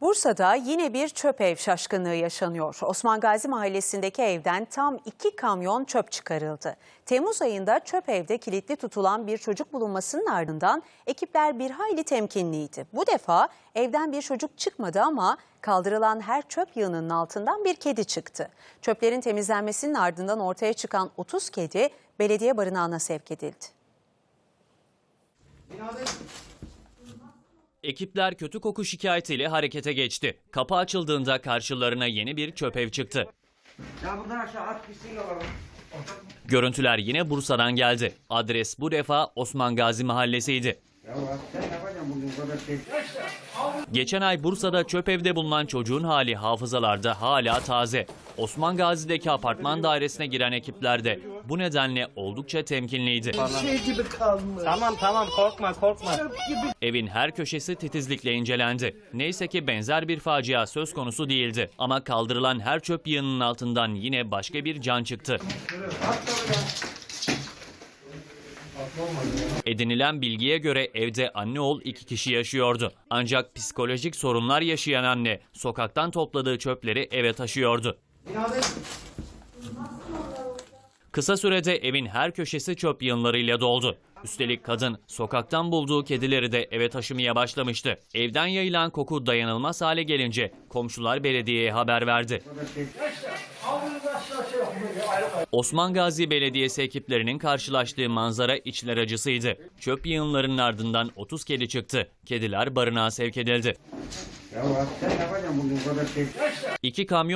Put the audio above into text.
Bursa'da yine bir çöp ev şaşkınlığı yaşanıyor. Osman Gazi Mahallesi'ndeki evden tam iki kamyon çöp çıkarıldı. Temmuz ayında çöp evde kilitli tutulan bir çocuk bulunmasının ardından ekipler bir hayli temkinliydi. Bu defa evden bir çocuk çıkmadı ama kaldırılan her çöp yığınının altından bir kedi çıktı. Çöplerin temizlenmesinin ardından ortaya çıkan 30 kedi belediye barınağına sevk edildi. Ekipler kötü koku şikayetiyle harekete geçti. Kapı açıldığında karşılarına yeni bir çöp ev çıktı. Ya buradan aşağı at gitsin alalım. Görüntüler yine Bursa'dan geldi. Adres bu defa Osman Gazi Mahallesi'ydi. Ya bak sen şey. Geçen ay Bursa'da çöp evde bulunan çocuğun hali hafızalarda hala taze. Osman Gazi'deki apartman dairesine giren ekipler de bu nedenle oldukça temkinliydi. şey gibi kalmış. Tamam tamam korkma korkma. Evin her köşesi titizlikle incelendi. Neyse ki benzer bir facia söz konusu değildi. Ama kaldırılan her çöp yığınının altından yine başka bir can çıktı. Edinilen bilgiye göre evde anne oğul iki kişi yaşıyordu. Ancak psikolojik sorunlar yaşayan anne sokaktan topladığı çöpleri eve taşıyordu. Kısa sürede evin her köşesi çöp yığınlarıyla doldu. Üstelik kadın sokaktan bulduğu kedileri de eve taşımaya başlamıştı. Evden yayılan koku dayanılmaz hale gelince komşular belediyeye haber verdi. Osman Gazi Belediyesi ekiplerinin karşılaştığı manzara içler acısıydı. Çöp yığınlarının ardından 30 kedi çıktı. Kediler barınağa sevk edildi. Ya şey. İki kamyon